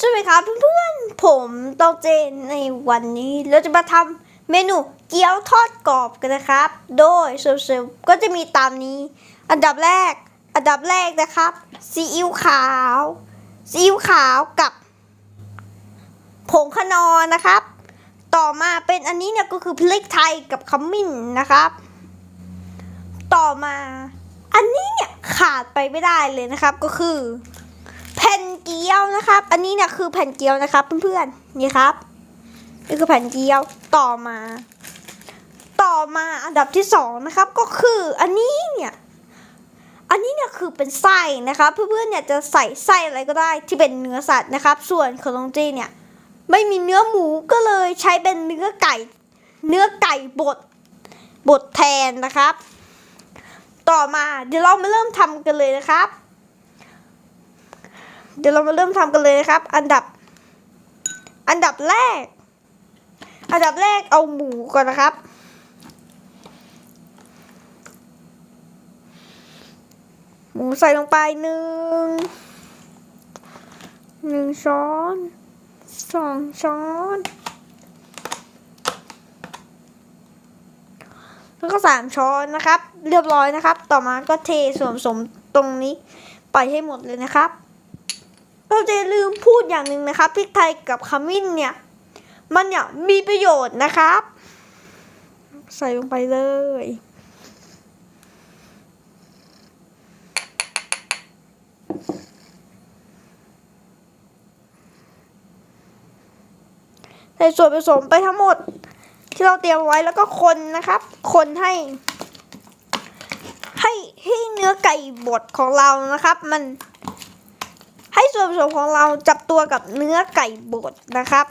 สวัสดีครับเพื่อนๆ ผมโตเจนในวันนี้เราจะมาทำเมนูเกี๊ยวทอดกรอบกันนะครับ โดยส่วนผสมก็จะมีตามนี้ อันดับแรก อันดับแรกนะครับซีอิ๊วขาวซีอิ๊วขาวกับผงขนอนะครับ ต่อมาเป็นอันนี้เนี่ยก็คือพริกไทยกับขมิ้นนะครับ ต่อมาอันนี้เนี่ยขาดไปไม่ได้เลยนะครับก็คือแผ่น เกี๊ยวนะครับ อันนี้เนี่ยคือแผ่นเกี๊ยวนะครับเพื่อนๆนี่ครับนี่คือแผ่นเกี๊ยวต่อมา ต่อมาอันดับที่สองนะครับก็คืออันนี้เนี่ยอันนี้เนี่ยคือเป็นไส้นะครับ เพื่อนๆเนี่ยจะใส่ไส้อะไรก็ได้ที่เป็นเนื้อสัตว์นะครับ ส่วนขน้องเจเนี่ยไม่มีเนื้อหมูก็เลยใช้เป็นเนื้อไก่ เนื้อไก่บดบดแทนนะครับ ต่อมาเดี๋ยวเรามาเริ่มทำกันเลยนะครับ เดี๋ยวเรามาเริ่มทำกันเลยนะครับ อันดับ อันดับแรก อันดับแรกเอาหมูก่อนนะครับ หมูใส่ลงไปหนึ่งหนึ่งช้อนสองช้อนแล้วก็สามช้อนนะครับ เรียบร้อยนะครับ ต่อมาก็เทส่วนผสมตรงนี้ไปให้หมดเลยนะครับ เราจะลืมพูดอย่างหนึ่งนะครับพริกไทยกับขมิ้นเนี่ย มันเนี่ยมีประโยชน์นะครับ ใส่ลงไปเลย ใส่ส่วนผสมไปทั้งหมด ที่เราเตรียมไว้แล้วก็คนนะครับ คนให้ ให้ให้เนื้อไก่บดของเรานะครับ มัน ส่วนผสมของเราจับตัวกับเนื้อไก่บดนะครับ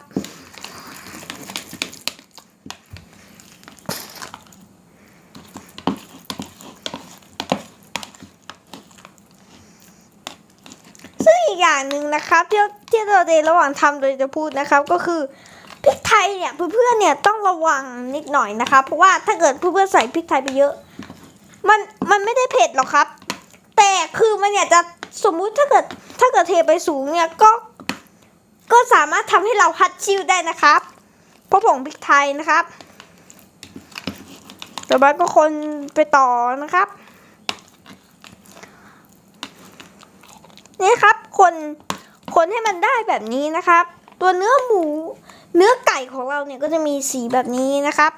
ซึ่งอีกอย่างหนึ่งนะครับที่ที่เราในระหว่างทำโดยจะพูดนะครับก็คือพริกไทยเนี่ยเพื่อนๆเนี่ยต้องระวังนิดหน่อยนะครับเพราะว่าถ้าเกิดเพื่อนๆใส่พริกไทยไปเยอะ มันมันไม่ได้เผ็ดหรอกครับ แต่คือมันเนี่ยจะ สมมุติถ้าเกิดถ้าเกิดเทไปสูงเนี่ยก็ ก็สามารถทำให้เราฮัดชิวได้นะครับเพราะผงพริกไทยนะครับต่อไปก็คนไปต่อนะครับนี่ครับคนคนให้มันได้แบบนี้นะครับ ตัวเนื้อหมู เนื้อไก่ของเราเนี่ยก็จะมีสีแบบนี้นะครับ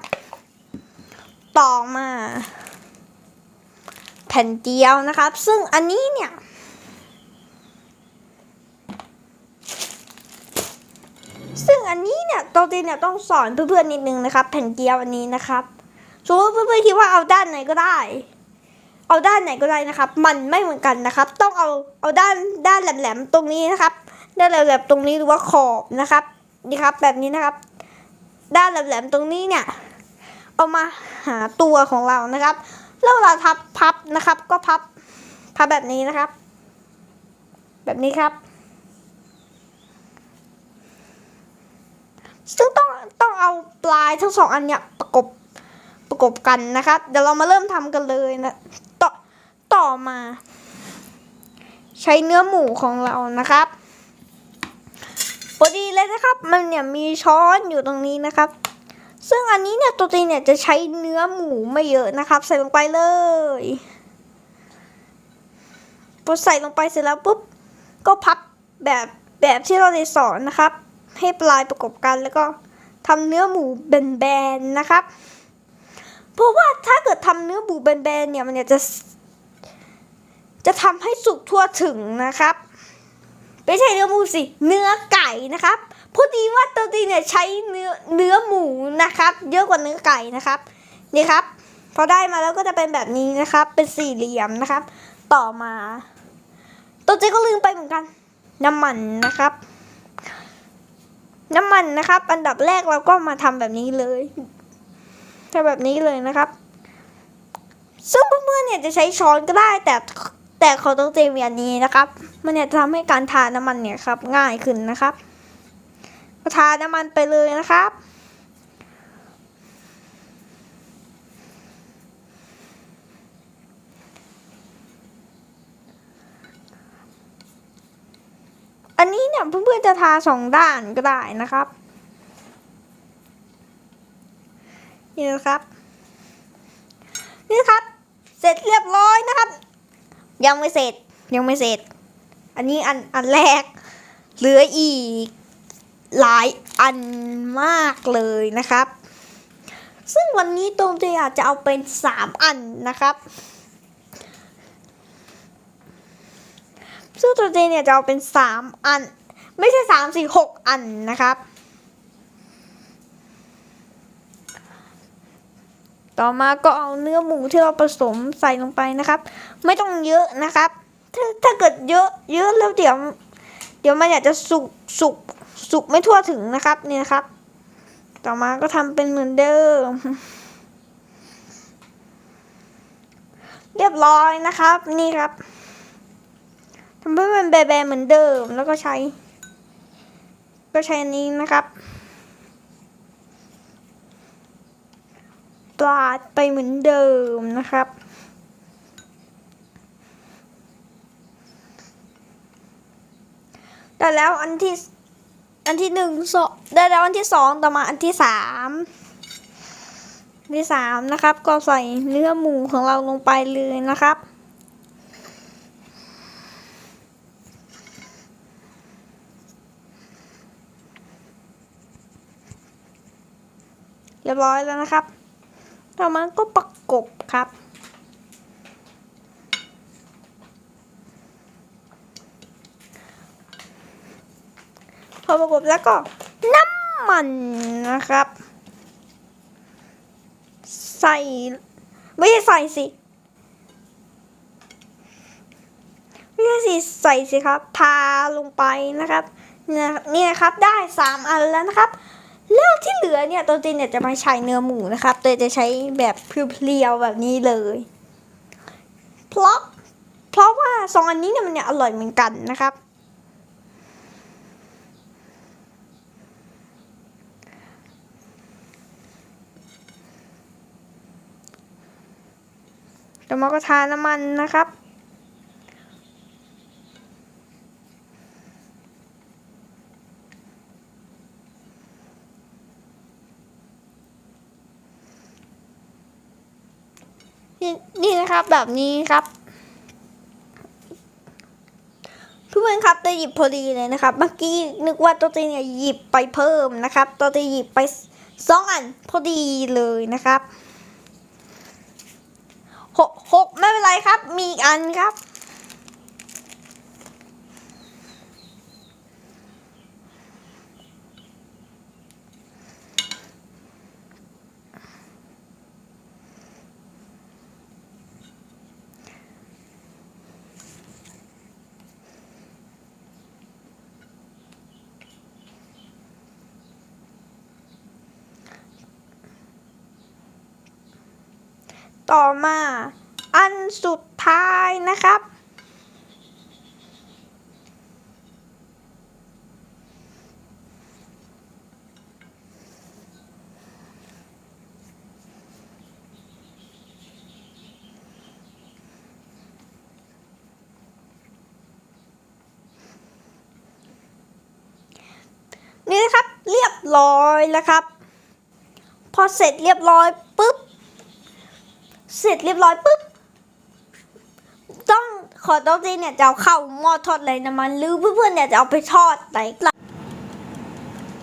ต่อมา แผ่นเกี๊ยวนะครับ ซึ่งอันนี้เนี่ย ซึ่งอันนี้เนี่ยตัวตีเนี่ยต้องสอนเพื่อนๆนิดนึงนะครับ แผ่นเกียวอันนี้นะครับสมมติเพื่อนๆคิดว่าเอาด้านไหนก็ได้ เอาด้านไหนก็ได้นะครับ มันไม่เหมือนกันนะครับ ต้องเอาเอาด้านด้านแหลมๆตรงนี้นะครับ ด้านแหลมๆตรงนี้หรือว่าขอบนะครับนี่ครับ แบบนี้นะครับ ด้านแหลมๆตรงนี้เนี่ย เอามาหาตัวของเรานะครับแล้วเวลาทับพับนะครับ ก็พับพับแบบนี้นะครับ แบบนี้ครับ ซึ่งต้องต้องเอาปลายทั้งสองอันเนี่ยประกบประกบกันนะครับเดี๋ยวเรามาเริ่มทำกันเลยนะต่อต่อมา ใช้เนื้อหมูของเรานะครับพอดีเลยนะครับ มันเนี่ยมีช้อนอยู่ตรงนี้นะครับ ซึ่งอันนี้เนี่ยตัวจริงเนี่ยจะใช้เนื้อหมูไม่เยอะนะครับ ใส่ลงไปเลยพอใส่ลงไปเสร็จแล้วปุ๊บก็พับแบบแบบที่เราได้สอนนะครับ ให้ปลายประกบกันแล้วก็ทำเนื้อหมูแบนๆนะครับ เพราะว่าถ้าเกิดทำเนื้อหมูแบนๆเนี่ยมันจะ จะทำให้สุกทั่วถึงนะครับไม่ใช่เนื้อหมูสิเนื้อไก่นะครับพอดีว่าตัวตีเนี่ยใช้เนื้อเนื้อหมูนะครับ เยอะกว่าเนื้อไก่นะครับนี่ครับ พอได้มาแล้วก็จะเป็นแบบนี้นะครับ เป็นสี่เหลี่ยมนะครับ ต่อมา ตัวเจก็ลืมไปเหมือนกัน น้ำมันนะครับ น้ำมันนะครับ อันดับแรกเราก็มาทำแบบนี้เลยทำแบบนี้เลยนะครับ ซึ่งเพื่อนๆเนี่ยจะใช้ช้อนก็ได้ แต่แต่เขาต้องเจมียมอย่างนี้นะครับ มันเนี่ยจะทำให้การทาน้ำมันเนี่ยครับ ง่ายขึ้นนะครับทาน้ำมันไปเลยนะครับ อันนี้เนี่ยเพื่อนๆจะทาสองด้านก็ได้นะครับ นี่นะครับ นี่ครับ เสร็จเรียบร้อยนะครับ ยังไม่เสร็จยังไม่เสร็จ อันนี้อันอันแรก เหลืออีกหลายอันมากเลยนะครับ ซึ่งวันนี้ตรงจะอยากจะเอาเป็นสามอันนะครับ ซึ่งตัวจริงเนี่ยจะเอาเป็นสามอัน ไม่ใช่สามสี่หกอันนะครับ ต่อมาก็เอาเนื้อหมูที่เราผสมใส่ลงไปนะครับ ไม่ต้องเยอะนะครับ ถ้าถ้าเกิดเยอะเยอะแล้วเดี๋ยว เดี๋ยวมันอยากจะสุกสุกสุกไม่ทั่วถึงนะครับนี่นะครับ ต่อมาก็ทำเป็นเหมือนเดิมเรียบร้อยนะครับนี่ครับ ทำให้มันแบนๆเหมือนเดิม แล้วก็ใช้ ก็ใช้อันนี้นะครับปาดไปเหมือนเดิมนะครับ ได้แล้วอันที่ อันที่หนึ่งสองได้แล้วอันที่สองต่อมาอันที่สามที่สามนะครับ ก็ใส่เนื้อหมูของเราลงไปเลยนะครับ รียบร้อยแล้วนะครับต่อมาก็ประกบครับ พอประกบแล้วก็น้ำมันนะครับ ใส่ ไม่ใช่ใส่สิไม่ใช่สิใส่สิครับทาลงไปนะครับ เนี่ยนี่นะครับได้สามอันแล้วนะครับ แล้วที่เหลือเนี่ยตัวจริงเนี่ยจะม่ใช้เนื้อหมูนะครับแต่จะใช้แบบเพรียวๆแบบนี้เลย เพราะเพราะว่าสองอันนี้เนี่ยมันเนี่ยอร่อยเหมือนกันนะครับต่อมาก็ทาน้ำมันนะครับ นี่นี่นะ ครับแบบนี้ครับเพื่อนครับจะหยิบพอดีเลยนะครับ เมื่อกี้นึกว่าตัวจีเนี่ยหยิบไปเพิ่มนะครับ ตัวจีหยิบไปสองอันพอดีเลยนะครับหกหกไม่เป็นไรครับ มีอีกอันครับ ต่อมา อันสุดท้ายนะครับ นี่นะครับเรียบร้อยแล้วครับ พอเสร็จเรียบร้อย เสร็จเรียบร้อยปุ๊บต้องขอโต๊ะจีเนี่ยจะเอาเข้าหม้อทอดไรน้ำมันหรือเพื่อนๆเนี่ยจะเอาไปทอดไหนกลับ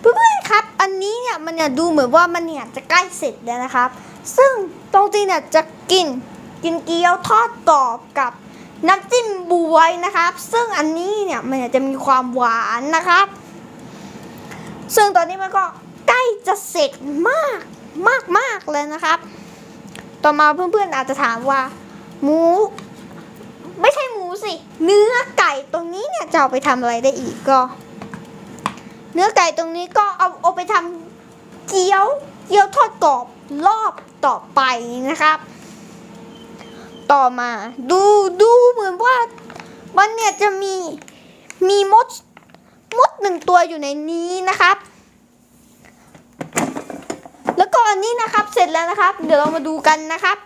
เพื่อนๆครับ อันนี้เนี่ยมันเนี่ยดูเหมือนว่ามันเนี่ยจะใกล้เสร็จแล้วนะครับ ซึ่งต๊ะจีเนี่ยจะกินกินเกี๊ยวทอดกรอบกับน้ำจิ้มบวยนะครับ ซึ่งอันนี้เนี่ยมันจะมีความหวานนะครับ ซึ่งตอนนี้มันก็ใกล้จะเสร็จมากมากมากเลยนะครับ ต่อมาเพื่อนๆอาจจะถามว่าหมู ไม่ใช่หมูสิ เนื้อไก่ตรงนี้เนี่ยจะเอาไปทำอะไรได้อีกก็ เนื้อไก่ตรงนี้ก็เอาเอาไปทำเกี๊ยวเกี๊ยวทอดกรอบรอบต่อไปนะครับ ต่อมาดูดูเหมือนว่ามันเนี่ยจะมีมีมดมดหนึ่งตัวอยู่ในนี้นะครับ แล้วก็อันนี้นะครับเสร็จแล้วนะครับ เดี๋ยวเรามาดูกันนะครับ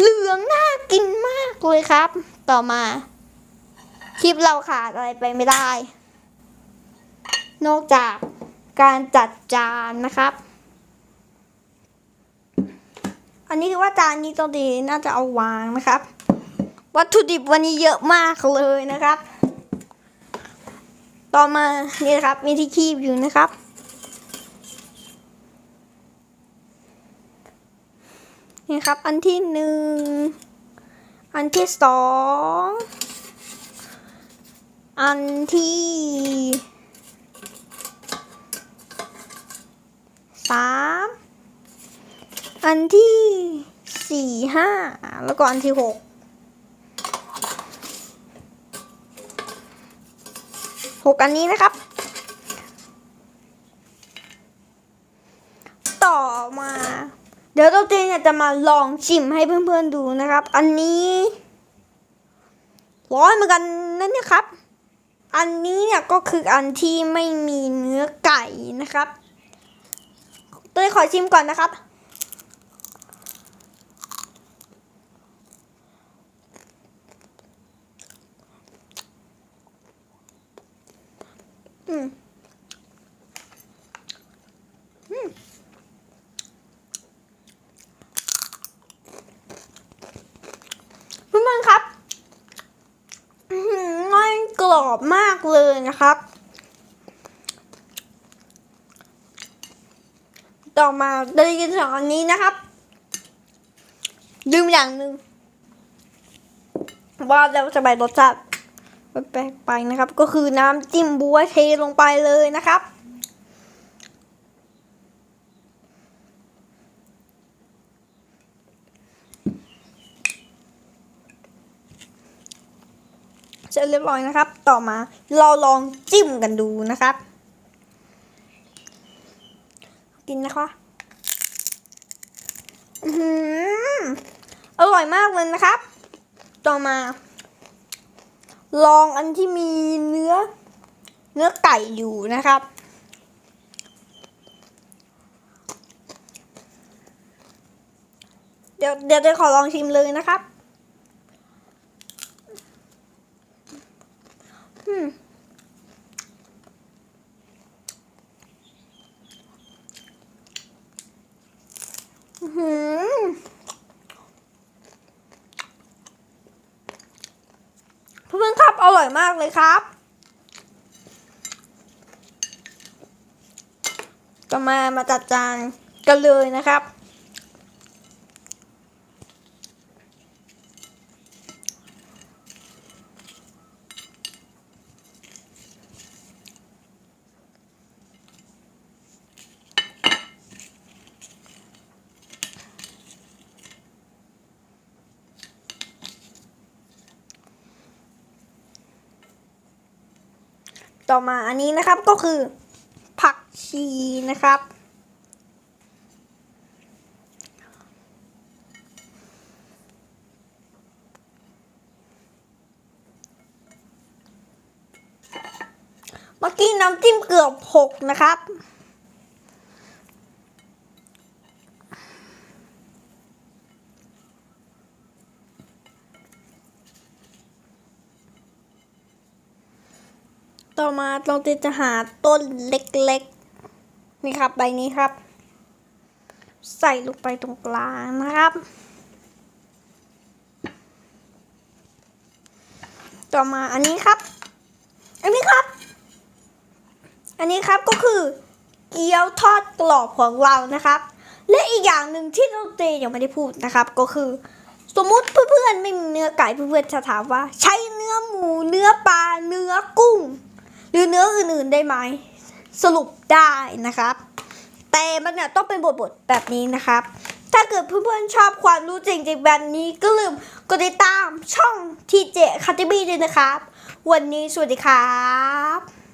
เหลืองน่ากินมากเลยครับ ต่อมาคลิปเราขาดอะไรไปไม่ได้ นอกจากการจัดจานนะครับ อันนี้คือว่าจานนี้ตรงนี้น่าจะเอาวางนะครับ วัตถุดิบวันนี้เยอะมากเลยนะครับ ต่อมานี่นะครับมีที่คีบอยู่นะครับ นี่ครับ อันที่หนึ่ง อันที่สอง อันที่สาม อันที่สี่ห้า แล้วก็อันที่หกหกอันนี้นะครับ ต่อมา ดี๋ยวตัวเจนเนี่ยจะมาลองชิมให้เพื่อนๆดูนะครับ อันนี้ร้อนเหมือนกันนั่นนี่ครับ อันนี้เนี่ยก็คืออันที่ไม่มีเนื้อไก่นะครับเต้ขอชิมก่อนนะครับ อืม อืม เพื่อนๆครับ อื้อหือมันกรอบมาก เลยนะครับ ต่อมาได้ยินสองอันนี้นะครับลืมอย่างหนึ่งว่าเราจะไปรสชาติแปลกไปนะครับ ก็คือน้ำจิ้มบัวเทลงไปเลยนะครับเสร็จเรียบร้อยนะครับ ต่อมาเราลองจิ้มกันดูนะครับ กินนะคะอื้อหืออร่อยมากเลยนะครับ ต่อมา ลองอันที่มีเนื้อ เนื้อไก่อยู่นะครับ เดี๋ยวเดี๋ยวจะขอลองชิมเลยนะครับ อืมอื้อหือเพื่ อร่อยมากเลยครับ ก็มามาจัดจานกันเลยนะครับ ต่อมาอันนี้นะครับก็คือ ผักชีนะครับ เมื่อกี้น้ำจิ้มเกือบหกนะครับ ต่อมาตรงติจะหาต้นเล็กๆ นี่ครับใบนี้ครับ ใส่ลงไปตรงกลางนะครับ ต่อมาอันนี้ครับ อันนี้ครับ อันนี้ครับก็คือเกี๊ยวทอดกรอบของเรานะครับ และอีกอย่างหนึ่งที่เราเตยังไม่ได้พูดนะครับ ก็คือ สมมุติเพื่อนๆไม่มีเนื้อไก่เพื่อนๆจะถามว่า ใช้เนื้อหมูเนื้อปลาเนื้อกุ้ง หรือเนื้ออื่นๆได้ไหมสรุปได้นะครับ แต่มันเนี่ยต้องเป็นบทๆแบบนี้นะครับ ถ้าเกิดเพื่อนๆชอบความรู้จริงๆแบบนี้ก็ลืมกดติดตามช่องทีเจคาติบี้ด้วยนะครับ วันนี้สวัสดีครับ